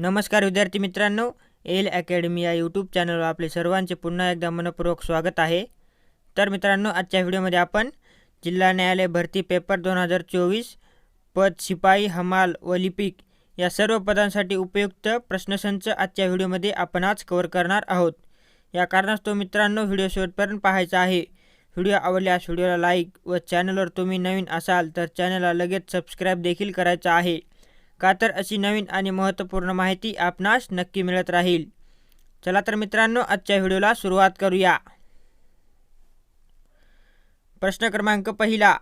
नमस्कार विद्यार्थी मित्रांनो एल अकॅडमी या यूट्यूब चॅनलवर आपले सर्वांचे पुन्हा एकदा मनपूर्वक स्वागत आहे. तर मित्रांनो आजच्या व्हिडिओमध्ये आपण जिल्हा न्यायालय भरती पेपर दोन हजार चोवीस पद शिपाई हमाल व लिपिक या सर्व पदांसाठी उपयुक्त प्रश्नसंच आजच्या व्हिडिओमध्ये आपण आज कव्हर करणार आहोत. या कारणास्तव मित्रांनो व्हिडिओ शेवटपर्यंत पाहायचा आहे. व्हिडिओ आवडल्यास व्हिडिओला लाईक व चॅनलवर तुम्ही नवीन असाल तर चॅनलला लगेच सबस्क्राईब देखील करायचा आहे. का तर अशी नवीन आणि महत्त्वपूर्ण माहिती आपणास नक्की मिळत राहील. चला तर मित्रांनो आजच्या व्हिडिओला सुरुवात करूया. प्रश्न क्रमांक पहिला.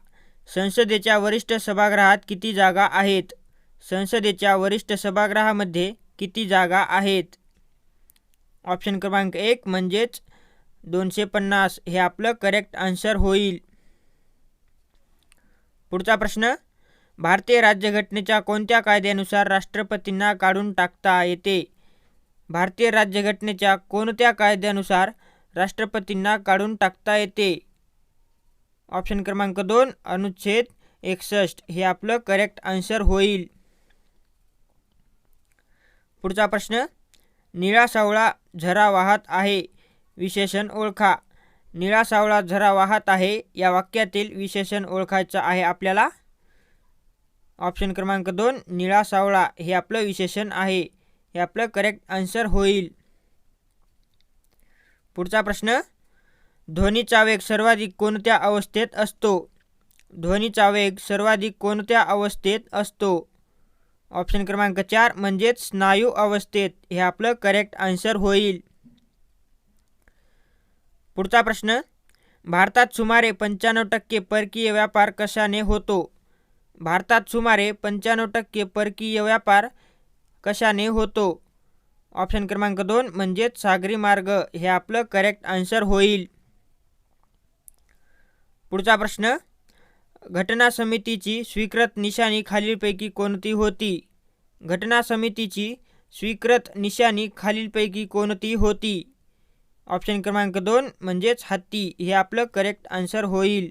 संसदेच्या वरिष्ठ सभागृहात किती जागा आहेत? संसदेच्या वरिष्ठ सभागृहामध्ये किती जागा आहेत? ऑप्शन क्रमांक एक म्हणजेच दोनशे पन्नास. हे आपलं करेक्ट आन्सर होईल. पुढचा प्रश्न. भारतीय राज्यघटनेच्या कोणत्या कायद्यानुसार राष्ट्रपतींना काढून टाकता येते? भारतीय राज्यघटनेच्या कोणत्या कायद्यानुसार राष्ट्रपतींना काढून टाकता येते? ऑप्शन क्रमांक दोन अनुच्छेद एकसष्ट. हे आपलं करेक्ट आन्सर होईल. पुढचा प्रश्न निळा सावळा झरा वाहत आहे विशेषण ओळखा. निळा सावळा झरा वाहत आहे या वाक्यातील विशेषण ओळखायचं आहे आपल्याला. ऑप्शन क्रमांक दोन निळा सावळा. हे आपलं विशेषण आहे. हे आपलं करेक्ट आन्सर होईल. पुढचा प्रश्न ध्वनीचा वेग सर्वाधिक कोणत्या अवस्थेत असतो? ध्वनीचा वेग सर्वाधिक कोणत्या अवस्थेत असतो? ऑप्शन क्रमांक चार म्हणजेच स्नायू अवस्थेत. हे आपलं करेक्ट आन्सर होईल. पुढचा प्रश्न भारतात सुमारे पंच्याण्णव टक्के परकीय व्यापार कशाने होतो? भारतात सुमारे पंच्याण्णव टक्के परकीय व्यापार कशाने होतो? ऑप्शन क्रमांक दोन म्हणजेच सागरी मार्ग. हे आपलं करेक्ट आन्सर होईल. पुढचा प्रश्न घटना समितीची स्वीकृत निशाणी खालीलपैकी कोणती होती? घटना समितीची स्वीकृत निशाणी खालीलपैकी कोणती होती? ऑप्शन क्रमांक दोन म्हणजेच हत्ती. हे आपलं करेक्ट आन्सर होईल.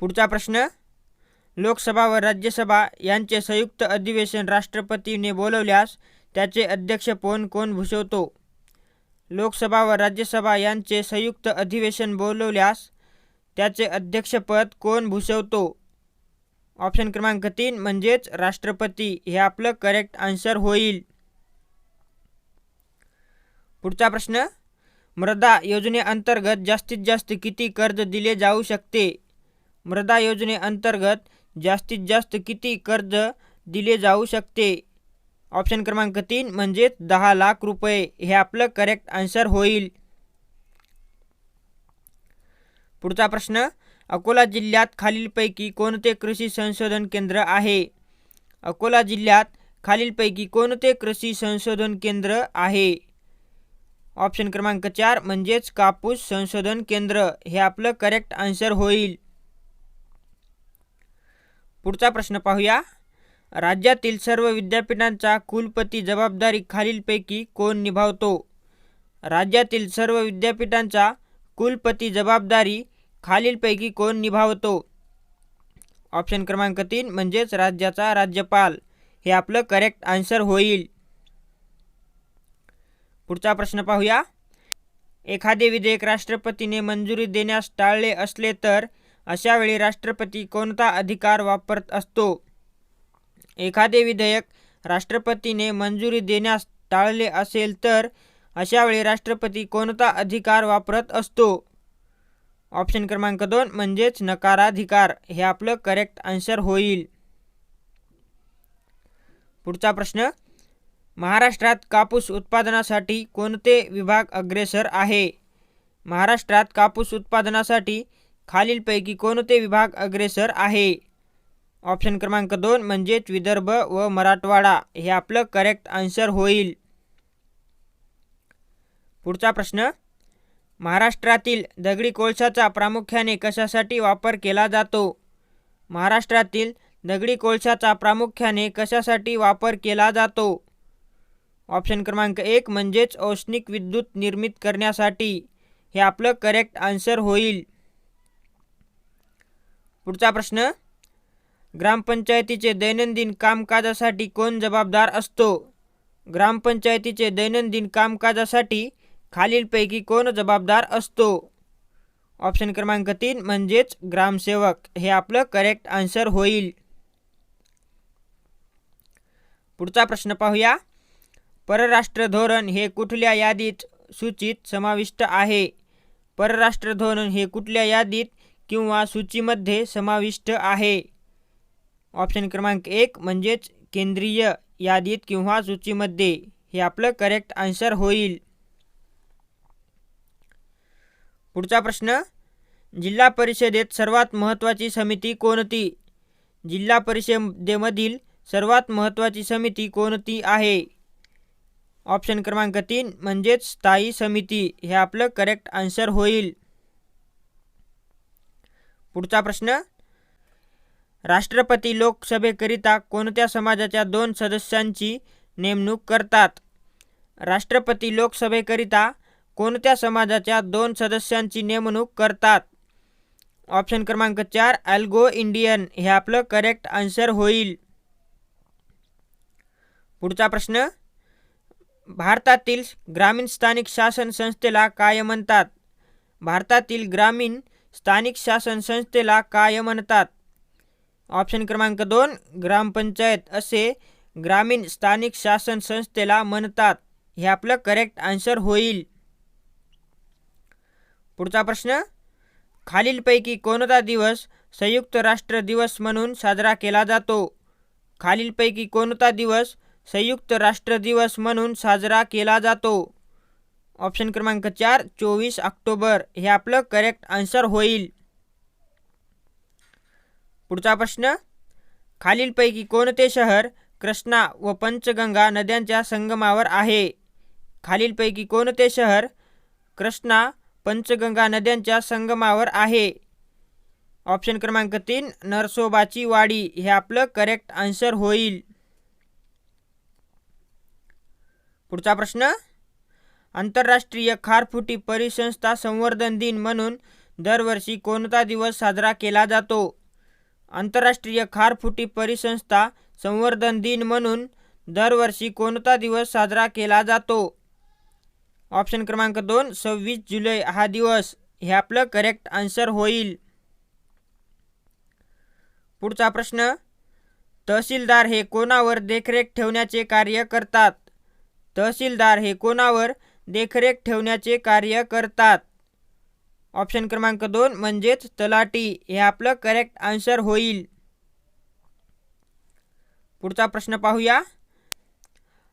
पुढचा प्रश्न. लोकसभा व राज्यसभा यांचे संयुक्त अधिवेशन राष्ट्रपतीने बोलवल्यास त्याचे अध्यक्षपद कोण भूषवतो? लोकसभा व राज्यसभा यांचे संयुक्त अधिवेशन बोलवल्यास त्याचे अध्यक्षपद कोण भूषवतो? ऑप्शन क्रमांक तीन म्हणजेच राष्ट्रपती. हे आपलं करेक्ट आन्सर होईल. पुढचा प्रश्न. मृदा योजनेअंतर्गत जास्तीत जास्त किती कर्ज दिले जाऊ शकते? मृदा योजनेअंतर्गत जास्तीत जास्त किती कर्ज दिले जाऊ शकते? ऑप्शन क्रमांक तीन म्हणजेच दहा लाख रुपये. हे आपलं करेक्ट आन्सर होईल. पुढचा प्रश्न अकोला जिल्ह्यात खालीलपैकी कोणते कृषी संशोधन केंद्र आहे? अकोला जिल्ह्यात खालीलपैकी कोणते कृषी संशोधन केंद्र आहे? ऑप्शन क्रमांक चार म्हणजेच कापूस संशोधन केंद्र. हे आपलं करेक्ट आन्सर होईल. पुढचा प्रश्न पाहूया. राज्यातील सर्व विद्यापीठांचा कुलपती जबाबदारी खालीलपैकी कोण निभावतो? राज्यातील सर्व विद्यापीठांचा कुलपती जबाबदारी खालीलपैकी कोण निभावतो? ऑप्शन क्रमांक तीन म्हणजेच राज्याचा राज्यपाल. हे आपलं करेक्ट आन्सर होईल. पुढचा प्रश्न पाहूया. एखादे विधेयक राष्ट्रपतीने मंजुरी देण्यास टाळले असले तर अशावेळी राष्ट्रपती कोणता अधिकार वापरत असतो? एखादे विधेयक राष्ट्रपतीने मंजुरी देण्यास टाळले असेल तर अशावेळी राष्ट्रपती कोणता अधिकार वापरत असतो? ऑप्शन क्रमांक दोन म्हणजेच नकाराधिकार. हे आपलं करेक्ट आन्सर होईल. पुढचा प्रश्न महाराष्ट्रात कापूस उत्पादनासाठी कोणते विभाग अग्रेसर आहे? महाराष्ट्रात कापूस उत्पादनासाठी खालीलपैकी कोणते विभाग अग्रेसर आहे? ऑप्शन क्रमांक दोन म्हणजेच विदर्भ व मराठवाडा. हे आपलं करेक्ट आन्सर होईल. पुढचा प्रश्न महाराष्ट्रातील दगडी कोळशाचा प्रामुख्याने कशासाठी वापर केला जातो? महाराष्ट्रातील दगडी कोळशाचा प्रामुख्याने कशासाठी वापर केला जातो? ऑप्शन क्रमांक एक म्हणजेच औष्णिक विद्युत निर्मित करण्यासाठी. हे आपलं करेक्ट आन्सर होईल. पुढचा प्रश्न ग्रामपंचायतीचे दैनंदिन कामकाजासाठी कोण जबाबदार असतो? ग्रामपंचायतीचे दैनंदिन कामकाजासाठी खालीलपैकी कोण जबाबदार असतो? ऑप्शन क्रमांक तीन म्हणजेच ग्रामसेवक. हे आपलं करेक्ट आन्सर होईल. पुढचा प्रश्न पाहूया. परराष्ट्र धोरण हे कुठल्या यादीत सूचित समाविष्ट आहे? परराष्ट्र धोरण हे कुठल्या यादीत किंवा सूचीमध्ये समाविष्ट आहे. ऑप्शन क्रमांक एक म्हणजेच केंद्रीय यादीत किंवा सूचीमध्ये. हे आपलं करेक्ट आन्सर होईल. पुढचा प्रश्न जिल्हा परिषदेत सर्वात महत्त्वाची समिती कोणती? जिल्हा परिषदेमधील सर्वात महत्त्वाची समिती कोणती आहे? ऑप्शन क्रमांक तीन म्हणजेच स्थायी समिती. हे आपलं करेक्ट आन्सर होईल. पुढचा प्रश्न. राष्ट्रपती लोकसभेकरिता कोणत्या समाजाच्या दोन सदस्यांची नेमणूक करतात? राष्ट्रपती लोकसभेकरिता कोणत्या समाजाच्या दोन सदस्यांची नेमणूक करतात? ऑप्शन क्रमांक चार अल्गो इंडियन. हे आपलं करेक्ट आन्सर होईल. पुढचा प्रश्न. भारतातील ग्रामीण स्थानिक शासन संस्थेला काय म्हणतात? भारतातील ग्रामीण स्थानिक शासन संस्थेला काय म्हणतात? ऑप्शन क्रमांक दोन ग्रामपंचायत असे ग्रामीण स्थानिक शासन संस्थेला म्हणतात. हे आपलं करेक्ट आन्सर होईल. पुढचा प्रश्न खालीलपैकी कोणता दिवस संयुक्त राष्ट्र दिवस म्हणून साजरा केला जातो? खालीलपैकी कोणता दिवस संयुक्त राष्ट्र दिवस म्हणून साजरा केला जातो? ऑप्शन क्रमांक चार चोवीस ऑक्टोबर. हे आपलं करेक्ट आन्सर होईल. पुढचा प्रश्न खालीलपैकी कोणते शहर कृष्णा व पंचगंगा नद्यांच्या संगमावर आहे? खालीलपैकी कोणते शहर कृष्णा पंचगंगा नद्यांच्या संगमावर आहे? ऑप्शन क्रमांक तीन नरसोबाची वाडी. हे आपलं करेक्ट आन्सर होईल. पुढचा प्रश्न आंतरराष्ट्रीय खारफुटी परिसंस्था संवर्धन दिन म्हणून दरवर्षी कोणता दिवस साजरा केला जातो? आंतरराष्ट्रीय खारफुटी परिसंस्था संवर्धन दिन म्हणून दरवर्षी कोणता दिवस साजरा केला जातो? ऑप्शन क्रमांक दोन सव्वीस जुलै हा दिवस. हे आपलं करेक्ट आन्सर होईल. पुढचा प्रश्न तहसीलदार हे कोणावर देखरेख ठेवण्याचे कार्य करतात? तहसीलदार हे कोणावर देखरेख ठेवण्याचे कार्य करतात. ऑप्शन क्रमांक दोन म्हणजेच तलाटी हे आपलं करेक्ट आन्सर होईल. पुढचा प्रश्न पाहूया.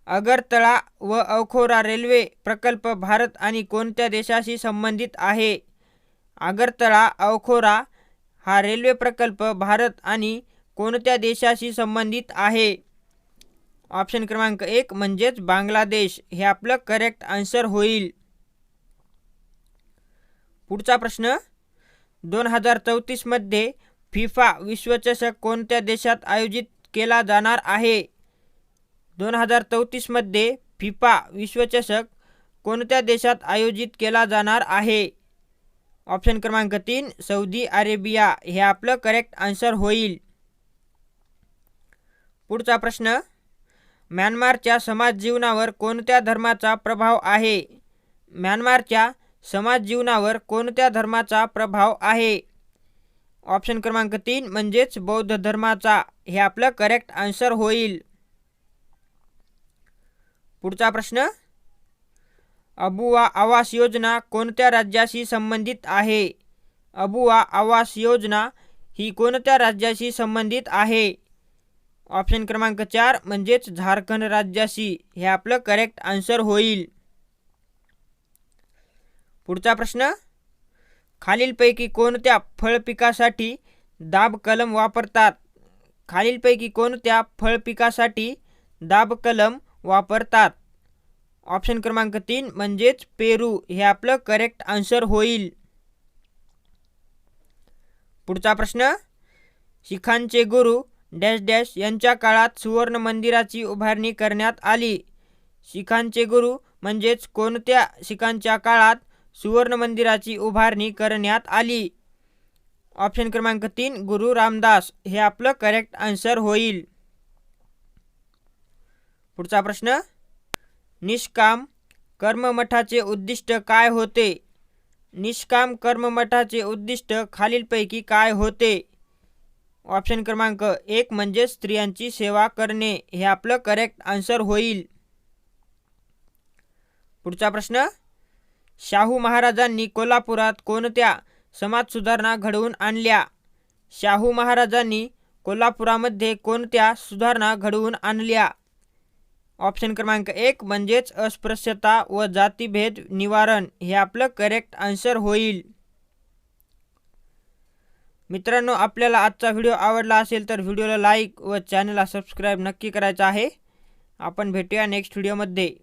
अगरतळा व अवखोरा रेल्वे प्रकल्प भारत आणि कोणत्या देशाशी संबंधित आहे? आगरतळा अवखोरा हा रेल्वे प्रकल्प भारत आणि कोणत्या देशाशी संबंधित आहे? ऑप्शन क्रमांक एक म्हणजेच बांगलादेश. हे आपलं करेक्ट आन्सर होईल. पुढचा प्रश्न. दोन हजार चौतीसमध्ये फिफा विश्वचषक कोणत्या देशात आयोजित केला जाणार आहे? दोन हजार चौतीसमध्ये फिफा विश्वचषक कोणत्या देशात आयोजित केला जाणार आहे? ऑप्शन क्रमांक तीन सौदी अरेबिया. हे आपलं करेक्ट आन्सर होईल. पुढचा प्रश्न. म्यानमारच्या समाज जीवनावर कोणत्या धर्माचा प्रभाव आहे? म्यानमारच्या समाज जीवनावर कोणत्या धर्माचा प्रभाव आहे? ऑप्शन क्रमांक तीन म्हणजेच बौद्ध धर्माचा. हे आपलं करेक्ट आन्सर होईल. पुढचा प्रश्न. अबुवा आवास योजना कोणत्या राज्याशी संबंधित आहे? अबुवा आवास योजना ही कोणत्या राज्याशी संबंधित आहे? ऑप्शन क्रमांक चार म्हणजेच झारखंड राज्याशी. हे आपलं करेक्ट आन्सर होईल. पुढचा प्रश्न खालीलपैकी कोणत्या फळ पिकासाठी दाब कलम वापरतात? खालीलपैकी कोणत्या फळ पिकासाठी दाब कलम वापरतात? ऑप्शन क्रमांक तीन म्हणजेच पेरू. हे आपलं करेक्ट आन्सर होईल. पुढचा प्रश्न शिखांचे गुरु डॅश डॅश यांच्या काळात सुवर्ण मंदिराची उभारणी करण्यात आली. शिखांचे गुरु म्हणजेच कोणत्या शिखांच्या काळात सुवर्ण मंदिराची उभारणी करण्यात आली? ऑप्शन क्रमांक तीन गुरु रामदास. हे आपलं करेक्ट आन्सर होईल. पुढचा प्रश्न निष्काम कर्ममठाचे उद्दिष्ट काय होते? निष्काम कर्ममठाचे उद्दिष्ट खालीलपैकी काय होते? ऑप्शन क्रमांक एक म्हणजे स्त्रियांची सेवा करणे. हे आपलं करेक्ट आन्सर होईल. पुढचा प्रश्न. शाहू महाराजांनी कोल्हापुरात कोणत्या समाज सुधारणा घडवून आणल्या? शाहू महाराजांनी कोल्हापुरामध्ये कोणत्या सुधारणा घडवून आणल्या? ऑप्शन क्रमांक एक म्हणजेच अस्पृश्यता व जातीभेद निवारण. हे आपलं करेक्ट आन्सर होईल. मित्रांनो आपल्याला आजचा व्हिडिओ आवडला असेल तर व्हिडिओला लाईक व चॅनलला सबस्क्राईब नक्की करायचं आहे. आपण भेटूया नेक्स्ट व्हिडिओमध्ये.